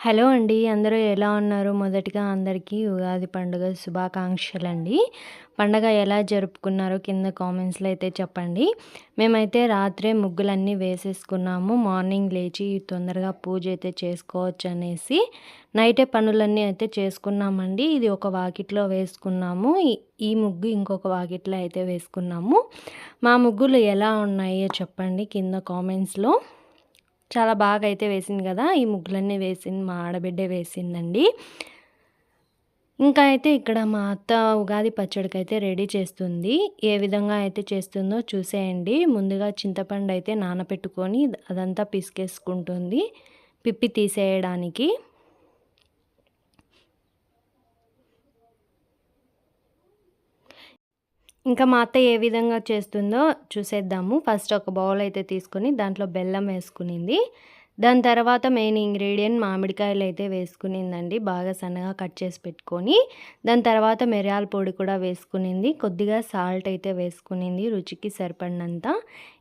Hello అండి అందరూ ఎలా ఉన్నారు? మొదటిగా అందరికీ ఉగాది పండుగ శుభాకాంక్షలండి. పండగ ఎలా జరుపుకున్నారో కింద కామెంట్స్లో అయితే చెప్పండి. మేమైతే రాత్రే ముగ్గులన్నీ వేసేసుకున్నాము. మార్నింగ్ లేచి తొందరగా పూజ అయితే చేసుకోవచ్చు అనేసి నైటే పనులన్నీ అయితే చేసుకున్నామండి. ఇది ఒక వాకిట్లో వేసుకున్నాము. ఈ ముగ్గు ఇంకొక వాకిట్లో అయితే వేసుకున్నాము. మా ముగ్గులు ఎలా ఉన్నాయో చెప్పండి కింద కామెంట్స్లో. చాలా బాగా అయితే వేసింది కదా ఈ ముగ్గులన్నీ వేసింది మా ఆడబిడ్డే వేసిందండి. ఇంకా అయితే ఇక్కడ మా అత్త ఉగాది పచ్చడికి అయితే రెడీ చేస్తుంది. ఏ విధంగా అయితే చేస్తుందో చూసేయండి. ముందుగా చింతపండు అయితే నానపెట్టుకొని అదంతా పిసికేసుకుంటుంది. పిప్పి తీసేయడానికి. ఇంకా మా అత్త ఏ విధంగా చేస్తుందో చూసేద్దాము. ఫస్ట్ ఒక బౌల్ అయితే తీసుకొని దాంట్లో బెల్లం వేసుకునింది. దాని తర్వాత మెయిన్ ఇంగ్రీడియంట్ మామిడికాయలు అయితే వేసుకునిందండి. బాగా సన్నగా కట్ చేసి పెట్టుకొని దాని తర్వాత మిరియాల పొడి కూడా వేసుకునింది. కొద్దిగా సాల్ట్ అయితే వేసుకునింది రుచికి సరిపడినంత.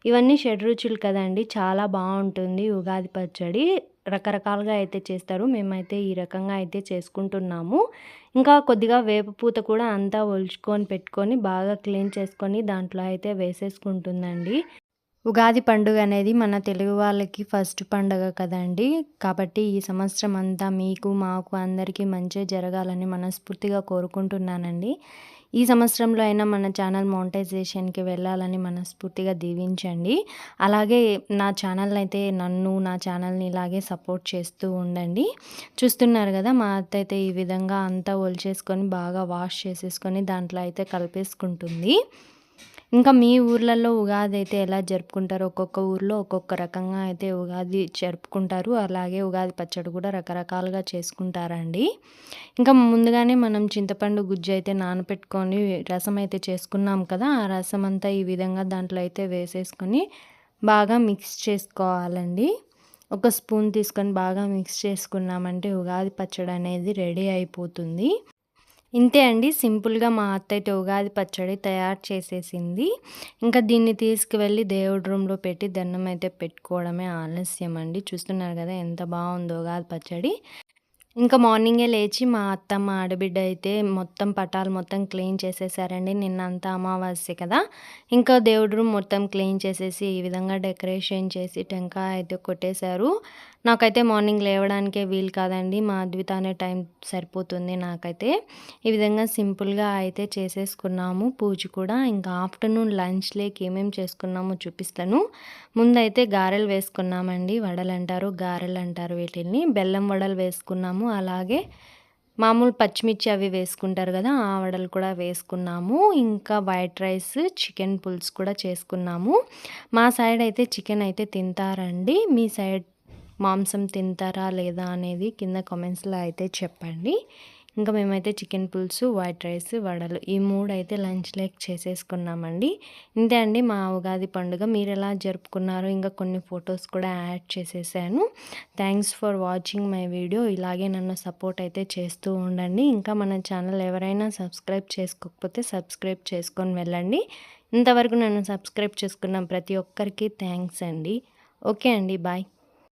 ఇవన్నీ షెడ్ రుచులు కదండి చాలా బాగుంటుంది ఉగాది పచ్చడి. రకరకాలుగా అయితే చేస్తారు మేమైతే ఈ రకంగా అయితే చేసుకుంటున్నాము. ఇంకా కొద్దిగా వేపపూత కూడా అంతా ఒలుచుకొని పెట్టుకొని బాగా క్లీన్ చేసుకొని దాంట్లో అయితే వేసేసుకుంటుందండి. ఉగాది పండుగ అనేది మన తెలుగు వాళ్ళకి ఫస్ట్ పండుగ కదండి. కాబట్టి ఈ సంవత్సరం అంతా మీకు మాకు అందరికీ మంచి జరగాలని మనస్ఫూర్తిగా కోరుకుంటున్నానండి. ఈ సంవత్సరంలో అయినా మన ఛానల్ మోనిటైజేషన్కి వెళ్ళాలని మనస్ఫూర్తిగా దీవించండి. అలాగే నా ఛానల్ అయితే నన్ను నా ఛానల్ని ఇలాగే సపోర్ట్ చేస్తూ ఉండండి. చూస్తున్నారు కదా మా అత్త అయితే ఈ విధంగా అంతా ఒలిచేసుకొని బాగా వాష్ చేసేసుకొని దాంట్లో అయితే కలిపేసుకుంటుంది. ఇంకా మీ ఊర్లలో ఉగాది అయితే ఎలా జరుపుకుంటారో? ఒక్కొక్క ఊర్లో ఒక్కొక్క రకంగా అయితే ఉగాది జరుపుకుంటారు. అలాగే ఉగాది పచ్చడి కూడా రకరకాలుగా చేసుకుంటారండి ఇంకా ముందుగానే మనం చింతపండు గుజ్జు అయితే నానపెట్టుకొని రసం అయితే చేసుకున్నాం కదా ఆ రసం అంతా ఈ విధంగా దాంట్లో అయితే వేసేసుకొని బాగా మిక్స్ చేసుకోవాలండి. ఒక స్పూన్ తీసుకొని బాగా మిక్స్ చేసుకున్నామంటే ఉగాది పచ్చడి అనేది రెడీ అయిపోతుంది. ఇంతే అండి. సింపుల్గా మా అత్త అయితే ఉగాది పచ్చడి తయారు చేసేసింది. ఇంకా దీన్ని తీసుకువెళ్ళి దేవుడి రూమ్లో పెట్టి దండం అయితే పెట్టుకోవడమే ఆలస్యం అండి. చూస్తున్నారు కదా ఎంత బాగుందో ఉగాది పచ్చడి. ఇంకా మార్నింగే లేచి మా అత్త మా ఆడబిడ్డ అయితే మొత్తం పటాలు మొత్తం క్లీన్ చేసేసారండి. నిన్నంతా అమావాస్య కదా. ఇంకా దేవుడి రూమ్ మొత్తం క్లీన్ చేసేసి ఈ విధంగా డెకరేషన్ చేసి టెంకాయ అయితే కొట్టేశారు. నాకైతే మార్నింగ్ లేవడానికే వీలు కాదండి. మా అద్విత అనే టైం సరిపోతుంది నాకైతే. ఈ విధంగా సింపుల్గా అయితే చేసేసుకున్నాము. పూజ కూడా ఇంకా ఆఫ్టర్నూన్ లంచ్ లేక్ ఏమేమి చేసుకున్నామో చూపిస్తాను. ముందైతే గారెలు వేసుకున్నామండి. వడలు అంటారు గారెలు అంటారు వీటిని. బెల్లం వడలు వేసుకున్నాము. అలాగే మామూలు పచ్చిమిర్చి అవి వేసుకుంటారు కదా ఆ వడలు కూడా వేసుకున్నాము. ఇంకా వైట్ రైస్ చికెన్ పులుసు కూడా చేసుకున్నాము. మా సైడ్ అయితే చికెన్ అయితే తింటారండి. మీ సైడ్ మాంసం తింటారా లేదా అనేది కింద కామెంట్స్లో అయితే చెప్పండి. ఇంకా మేమైతే చికెన్ పులుసు వైట్ రైస్ వడలు ఈ మూడు అయితే లంచ్ లైక్ చేసేసుకున్నామండి. ఇంతే అండి మా ఉగాది పండుగ. మీరు ఎలా జరుపుకున్నారో ఇంకా కొన్ని ఫొటోస్ కూడా యాడ్ చేసేసాను. Thanks for watching my video ఇలాగే నన్ను సపోర్ట్ అయితే చేస్తూ ఉండండి. ఇంకా మన ఛానల్ ఎవరైనా సబ్స్క్రైబ్ చేసుకోకపోతే సబ్స్క్రైబ్ చేసుకొని వెళ్ళండి. ఇంతవరకు నన్ను సబ్స్క్రైబ్ చేసుకున్న ప్రతి ఒక్కరికి థ్యాంక్స్ అండి. ఓకే అండి బాయ్